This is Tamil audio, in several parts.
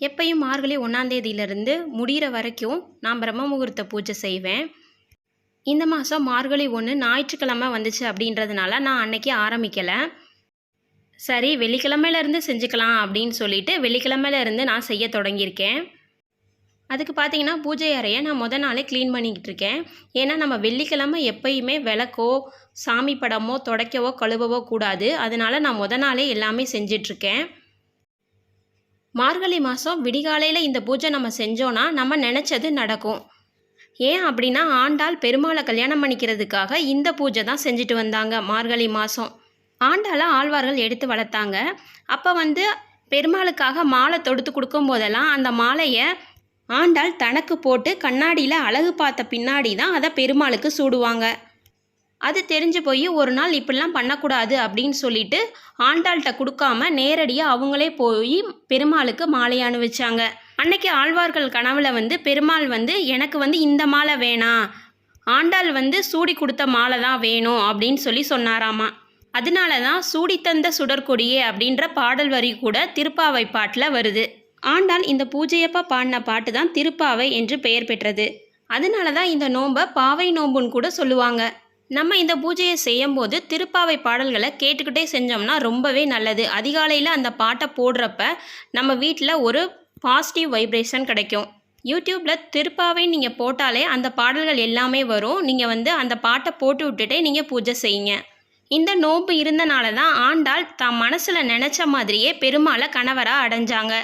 எப்பையும் மார்கழி ஒன்றாந்தேதியிலேருந்து முடிகிற வரைக்கும் நான் பிரம்ம முகூர்த்த பூஜை செய்வேன். இந்த மாதம் மார்கழி ஒன்று ஞாயிற்றுக்கிழமை வந்துச்சு அப்படின்றதுனால நான் அன்னைக்கு ஆரம்பிக்கலை. சரி வெள்ளிக்கிழமையிலேருந்து செஞ்சுக்கலாம் அப்படின்னு சொல்லிட்டு வெள்ளிக்கிழமையிலேருந்து நான் செய்ய தொடங்கியிருக்கேன். அதுக்கு பார்த்தீங்கன்னா பூஜை அறையை நான் முத நாளே க்ளீன் பண்ணிக்கிட்டு இருக்கேன். ஏன்னா நம்ம வெள்ளிக்கிழமை எப்பயுமே விளக்கோ சாமி படமோ துடைக்கவோ கழுவவோ கூடாது. அதனால நான் முத நாளே எல்லாமே செஞ்சிட்ருக்கேன் மார்கழி மாதம் விடிகாலையில் இந்த பூஜை நம்ம செஞ்சோன்னா நம்ம நினச்சது நடக்கும். ஏன் அப்படின்னா ஆண்டாள் பெருமாளை கல்யாணம் பண்ணிக்கிறதுக்காக இந்த பூஜை தான் செஞ்சுட்டு வந்தாங்க மார்கழி மாதம் ஆண்டாளை ஆழ்வார்கள் எடுத்து வளர்த்தாங்க. அப்போ வந்து பெருமாளுக்காக மாலை தொடுத்து கொடுக்கும் போதெல்லாம் அந்த மாலையை ஆண்டாள் தனக்கு போட்டு கண்ணாடியில் அழகு பார்த்த பின்னாடி தான் அதை பெருமாளுக்கு சூடுவாங்க. அது தெரிஞ்சு போய் ஒரு நாள் இப்படிலாம் பண்ணக்கூடாது அப்படின்னு சொல்லிட்டு ஆண்டாள்கிட்ட கொடுக்காம நேரடியாக அவங்களே போய் பெருமாளுக்கு மாலை அணிவிச்சாங்க அன்னைக்கு ஆழ்வார்கள் கனவுல வந்து பெருமாள் வந்து எனக்கு வந்து இந்த மாலை வேணாம். ஆண்டாள் வந்து சூடி கொடுத்த மாலை தான் வேணும் அப்படின்னு சொல்லி சொன்னாராமா. அதனால தான் சூடி தந்த சுடற்கொடியே அப்படின்ற பாடல் வரி கூட திருப்பாவை பாட்டில் வருது. ஆண்டாள் இந்த பூஜையப்பா பாடின பாட்டு தான் திருப்பாவை என்று பெயர் பெற்றது. அதனால தான் இந்த நோன்பை பாவை நோம்புன்னு கூட சொல்லுவாங்க. நம்ம இந்த பூஜையை செய்யும் போது திருப்பாவை பாடல்களை கேட்டுக்கிட்டே செஞ்சோம்னா ரொம்பவே நல்லது. அதிகாலையில் அந்த பாட்டை போடுறப்ப நம்ம வீட்டில் ஒரு பாசிட்டிவ் வைப்ரேஷன் கிடைக்கும். யூடியூப்பில் திருப்பாவை நீங்கள் போட்டாலே அந்த பாடல்கள் எல்லாமே வரும். நீங்கள் வந்து அந்த பாட்டை போட்டு விட்டுட்டே நீங்கள் பூஜை செய்யுங்க. இந்த நோன்பு இருந்தனால தான் ஆண்டாள் தான் மனசில் நினச்ச மாதிரியே பெருமாளை கணவராக அடைஞ்சாங்க.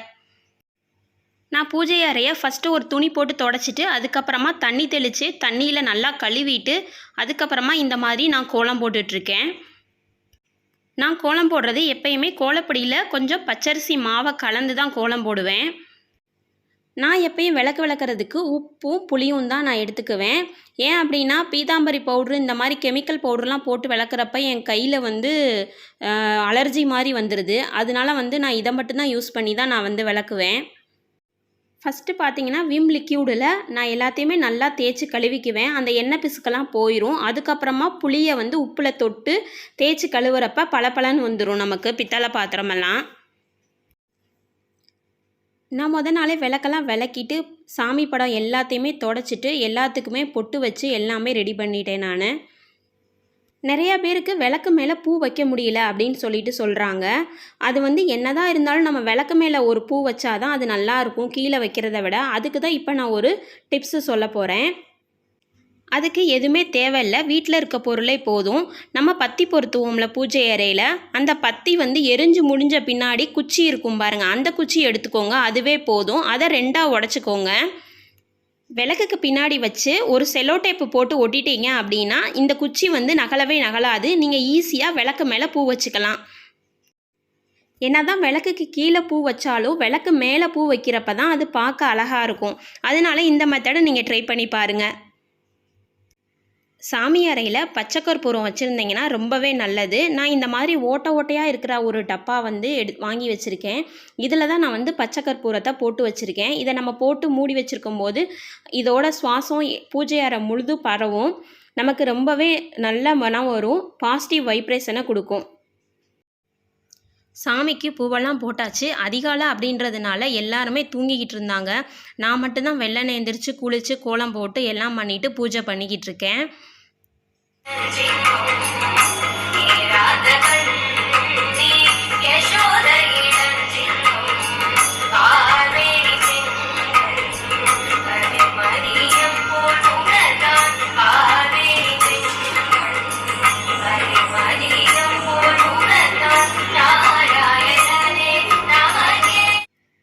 நான் பூஜை அறையை ஃபஸ்ட்டு ஒரு துணி போட்டு தொடச்சிட்டு அதுக்கப்புறமா தண்ணி தெளித்து தண்ணியில் நல்லா கழுவிட்டு அதுக்கப்புறமா இந்த மாதிரி நான் கோலம் போட்டுட்ருக்கேன். நான் கோலம் போடுறது எப்பயுமே கோலப்பொடியில் கொஞ்சம் பச்சரிசி மாவை கலந்து தான் கோலம் போடுவேன். நான் எப்பயும் விளக்கு விளக்குறதுக்கு உப்பும் புளியும் தான் நான் எடுத்துக்குவேன். ஏன் அப்படின்னா பீதாம்பரி பவுட்ரு இந்த மாதிரி கெமிக்கல் பவுடர்லாம் போட்டு விளக்குறப்ப என் கையில் வந்து அலர்ஜி மாதிரி வந்துடுது அதனால வந்து நான் இதை மட்டும்தான் யூஸ் பண்ணி தான் நான் வந்து விளக்குவேன். ஃபஸ்ட்டு பார்த்தீங்கன்னா விம் லிக்யூடில் நான் எல்லாத்தையுமே நல்லா தேய்ச்சி கழுவிக்குவேன். அந்த எண்ணெய் பிசுக்கெல்லாம் போயிடும் அதுக்கப்புறமா புளியை வந்து உப்பில் தொட்டு தேய்ச்சி கழுவுறப்ப பளபளன்னு வந்துடும் நமக்கு பித்தளை பாத்திரமெல்லாம். நான் முத நாளே விளக்கெல்லாம் விளக்கிட்டு சாமி படம் எல்லாத்தையுமே தொடச்சிட்டு எல்லாத்துக்குமே பொட்டு வச்சு எல்லாமே ரெடி பண்ணிட்டேன் நான். நிறையா பேருக்கு விளக்கு மேலே பூ வைக்க முடியல அப்படின்னு சொல்லிட்டு சொல்கிறாங்க அது வந்து என்னதான் இருந்தாலும் நம்ம விளக்கு மேலே ஒரு பூ வச்சாதான் அது நல்லா இருக்கும். கீழே வைக்கிறத விட அதுக்கு தான் இப்போ நான் ஒரு டிப்ஸு சொல்ல போகிறேன் அதுக்கு எதுவுமே தேவையில்லை. வீட்டில் இருக்க பொருளே போதும். நம்ம பத்தி பொருத்துவோம்ல பூஜை அறையில். அந்த பத்தி வந்து எரிஞ்சு முடிஞ்ச பின்னாடி குச்சி இருக்கும் பாருங்கள் அந்த குச்சி எடுத்துக்கோங்க. அதுவே போதும். அதை ரெண்டாக உடச்சிக்கோங்க. விளக்குக்கு பின்னாடி வச்சு ஒரு செல்லோ டேப்பு போட்டு ஒட்டிட்டீங்க அப்படின்னா இந்த குச்சி வந்து நகலவே நகலாது. நீங்கள் ஈஸியாக விளக்கு மேலே பூ வச்சுக்கலாம். என்னதான் விளக்குக்கு கீழே பூ வச்சாலும் விளக்கு மேலே பூ வைக்கிறப்ப தான் அது பார்க்க அழகாக இருக்கும். அதனால இந்த மெத்தடை நீங்கள் ட்ரை பண்ணி பாருங்கள் சாமி அறையில் பச்சை கற்பூரம் வச்சுருந்தீங்கன்னா ரொம்பவே நல்லது. நான் இந்த மாதிரி ஓட்டை ஓட்டையாக இருக்கிற ஒரு டப்பா வந்து எடு வாங்கி வச்சுருக்கேன். இதில் தான் நான் வந்து பச்சை கற்பூரத்தை போட்டு வச்சுருக்கேன். இதை நம்ம போட்டு மூடி வச்சுருக்கும் போது இதோட சுவாசம் பூஜை அறை முழுது பரவும். நமக்கு ரொம்பவே நல்ல மனம் வரும். பாசிட்டிவ் வைப்ரேஷனை கொடுக்கும். சாமிக்கு பூவெல்லாம் போட்டாச்சு. அதிகாலை அப்படின்றதுனால எல்லாருமே தூங்கிக்கிட்டு இருந்தாங்க. நான் மட்டும்தான் வெள்ளனை எந்திரிச்சு குளித்து கோலம் போட்டு எல்லாம் பண்ணிட்டு பூஜை பண்ணிக்கிட்டு இருக்கேன். Thank you.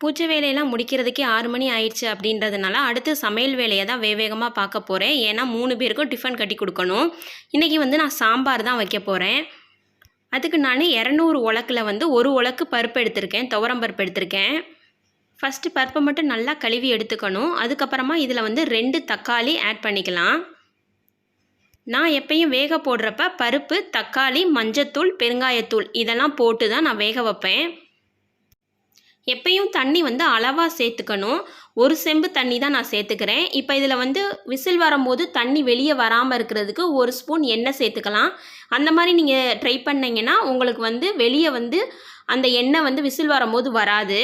பூஜை வேலையெல்லாம் முடிக்கிறதுக்கே ஆறு மணி ஆயிடுச்சு அப்படின்றதுனால அடுத்து சமையல் வேலையை தான் வேவேகமாக பார்க்க போகிறேன் ஏன்னா மூணு பேருக்கும் டிஃபன் கட்டி கொடுக்கணும். இன்றைக்கி வந்து நான் சாம்பார் தான் வைக்க போகிறேன் அதுக்கு நான் இரநூறு உலக்கில் வந்து ஒரு உலக்கு பருப்பு எடுத்திருக்கேன். துவரம் பருப்பு எடுத்திருக்கேன். ஃபஸ்ட்டு பருப்பை மட்டும் நல்லா கழுவி எடுத்துக்கணும். அதுக்கப்புறமா இதில் வந்து ரெண்டு தக்காளி ஆட் பண்ணிக்கலாம். நான் எப்பயும் வேக போடுறப்ப பருப்பு தக்காளி மஞ்சத்தூள் பெருங்காயத்தூள் இதெல்லாம் போட்டு தான் நான் வேக வைப்பேன். எப்பயும் தண்ணி வந்து அளவாக சேர்த்துக்கணும். ஒரு செம்பு தண்ணி தான் நான் சேர்த்துக்கிறேன். இப்போ இதில் வந்து விசில் வரும்போது தண்ணி வெளியே வராமல் இருக்கிறதுக்கு ஒரு ஸ்பூன் எண்ணெய் சேர்த்துக்கலாம். அந்த மாதிரி நீங்கள் ட்ரை பண்ணிங்கன்னா உங்களுக்கு வந்து வெளியே வந்து அந்த எண்ணெய் வந்து விசில் வரும்போது வராது.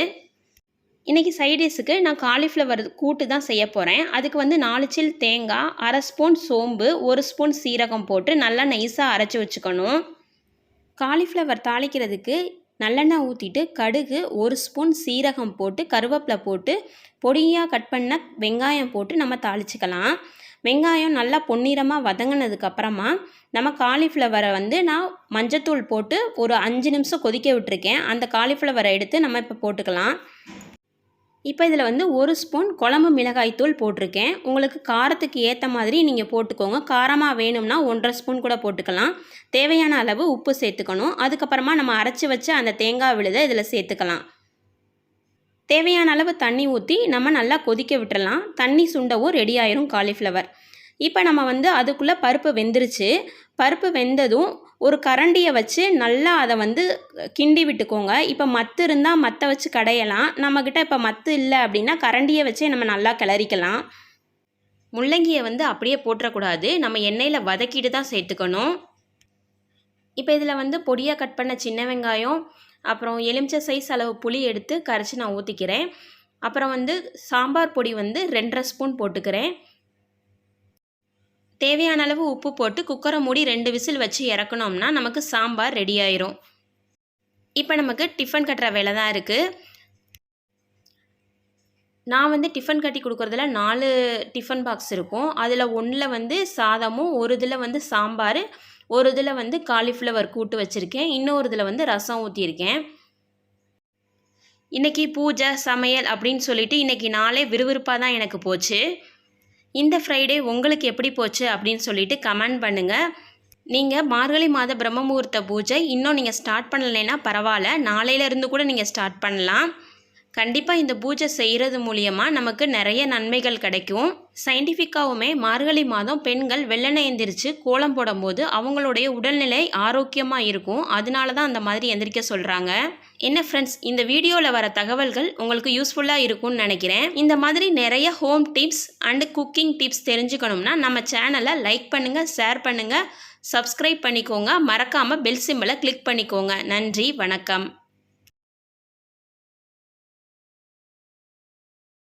இன்றைக்கி சைடிஷுக்கு நான் காலிஃப்ளவர் கூட்டு தான் செய்ய போகிறேன் அதுக்கு வந்து நாலு சில் தேங்காய் அரை ஸ்பூன் சோம்பு ஒரு ஸ்பூன் சீரகம் போட்டு நல்லா நைஸாக அரைச்சி வச்சுக்கணும். காலிஃப்ளவர் தாளிக்கிறதுக்கு நல்லெண்ணெய் ஊற்றிட்டு கடுகு ஒரு ஸ்பூன் சீரகம் போட்டு கருவேப்பிலை போட்டு பொடியாக கட் பண்ண வெங்காயம் போட்டு நம்ம தாளிச்சிக்கலாம். வெங்காயம் நல்லா பொன்னிறமாக வதங்கினதுக்கப்புறமா நம்ம காலிஃப்ளவரை வந்து நான் மஞ்சத்தூள் போட்டு ஒரு அஞ்சு நிமிஷம் கொதிக்க விட்டுருக்கேன். அந்த காலிஃப்ளவரை எடுத்து நம்ம இப்போ போட்டுக்கலாம். இப்போ இதில் வந்து ஒரு ஸ்பூன் குழம்பு மிளகாய்த்தூள் போட்டிருக்கேன். உங்களுக்கு காரத்துக்கு ஏற்ற மாதிரி நீங்கள் போட்டுக்கோங்க. காரமாக வேணும்னா ஒன்றரை ஸ்பூன் கூட போட்டுக்கலாம். தேவையான அளவு உப்பு சேர்த்துக்கணும். அதுக்கப்புறமா நம்ம அரைச்சி வச்ச அந்த தேங்காய் விழுதை இதில் சேர்த்துக்கலாம். தேவையான அளவு தண்ணி ஊற்றி நம்ம நல்லா கொதிக்க விட்டுறலாம். தண்ணி சுண்டவும் ரெடி ஆயிரும் காலிஃப்ளவர் இப்போ நம்ம வந்து அதுக்குள்ளே பருப்பு வெந்துருச்சு. பருப்பு வெந்ததும் ஒரு கரண்டியை வச்சு நல்லா அதை வந்து கிண்டி விட்டுக்கோங்க. இப்போ மத்து இருந்தால் மத்தை வச்சு கடையலாம். நம்மக்கிட்ட இப்போ மத்து இல்லை அப்படின்னா கரண்டியை வச்சே நம்ம நல்லா கிளறிக்கலாம். முள்ளங்கியை வந்து அப்படியே போட்டுறக்கூடாது நம்ம எண்ணெயில் வதக்கிட்டு தான் சேர்த்துக்கணும். இப்போ இதில் வந்து பொடியாக கட் பண்ண சின்ன வெங்காயம் அப்புறம் எலுமிச்சை சைஸ் அளவு புளி எடுத்து கரைச்சி நான் ஊற்றிக்கிறேன் அப்புறம் வந்து சாம்பார் பொடி வந்து ரெண்டரை ஸ்பூன் போட்டுக்கிறேன். தேவையான அளவு உப்பு போட்டு குக்கரை மூடி ரெண்டு விசில் வச்சு இறக்கணும்னா நமக்கு சாம்பார் ரெடி ஆயிரும். இப்போ நமக்கு டிஃபன் கட்டுற வேலை தான் இருக்குது நான் வந்து டிஃபன் கட்டி கொடுக்குறதுல நாலு டிஃபன் பாக்ஸ் இருக்கும். அதில் ஒன்றில் வந்து சாதமும் ஒரு இதில் வந்து சாம்பார் ஒரு இதில் வந்து காலிஃப்ளவர் கூட்டு வச்சுருக்கேன். இன்னொரு இதில் வந்து ரசம் ஊற்றியிருக்கேன் இன்றைக்கி பூஜை சமையல் அப்படின்னு சொல்லிட்டு இன்றைக்கி நாளே விறுவிறுப்பாக தான் எனக்கு போச்சு. இந்த ஃப்ரைடே உங்களுக்கு எப்படி போச்சு அப்படின்னு சொல்லிட்டு கமெண்ட் பண்ணுங்கள் நீங்கள் மார்கழி மாத பிரம்ம முகூர்த்த பூஜை இன்னும் நீங்கள் ஸ்டார்ட் பண்ணலைன்னா பரவாயில்ல. நாளையிலேருந்து கூட நீங்கள் ஸ்டார்ட் பண்ணலாம். கண்டிப்பாக இந்த பூஜை செய்கிறது மூலியமாக நமக்கு நிறைய நன்மைகள் கிடைக்கும். சயின்டிஃபிக்காகவுமே மார்கழி மாதம் பெண்கள் வெள்ளனை எந்திரிச்சு கோலம் போடும்போது அவங்களுடைய உடல்நிலை ஆரோக்கியமாக இருக்கும். அதனால தான் அந்த மாதிரி எந்திரிக்க சொல்கிறாங்க என்ன ஃப்ரெண்ட்ஸ் இந்த வீடியோவில் வர தகவல்கள் உங்களுக்கு யூஸ்ஃபுல்லாக இருக்கும்னு நினைக்கிறேன். இந்த மாதிரி நிறைய home tips and cooking tips தெரிஞ்சுக்கணும்னா நம்ம சேனலை லைக் பண்ணுங்கள் ஷேர் பண்ணுங்கள் சப்ஸ்கிரைப் பண்ணிக்கோங்க. மறக்காமல் பெல் சிம்பிளை கிளிக் பண்ணிக்கோங்க. நன்றி வணக்கம்.